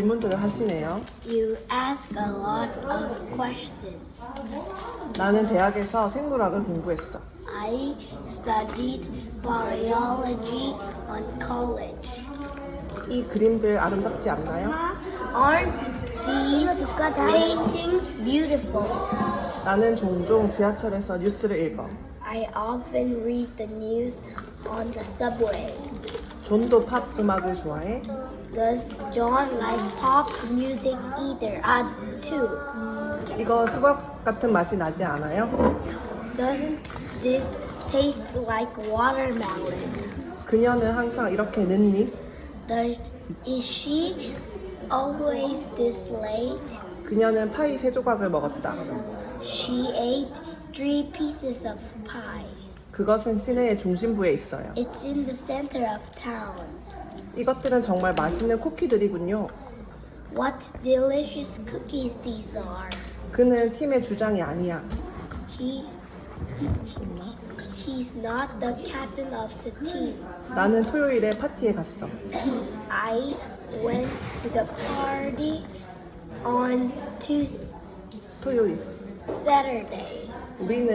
질문들을 하시네요. You ask a lot of questions. 나는 대학에서 생물학을 공부했어. I studied biology on college. 이 그림들 아름답지 않나요? Aren't these paintings beautiful? 나는 종종 지하철에서 뉴스를 읽어. I often read the news on the subway. 존도 팝 음악을 좋아해? Does John like pop music either? I too. 이거 수박 같은 맛이 나지 않아요? Doesn't this taste like watermelon? 그녀는 항상 이렇게 늦니? The, is she always this late? 그녀는 파이 세 조각을 먹었다. She ate three pieces of pie. 그것은 시내의 중심부에 있어요. It's in the center of town. 이것들은 정말 맛있는 쿠키들이군요. What delicious cookies these are. 그는 팀의 주장이 아니야. He, he's not the captain of the team. 나는 토요일에 파티에 갔어. I went to the party on Tuesday, 토요일. Saturday. 우리는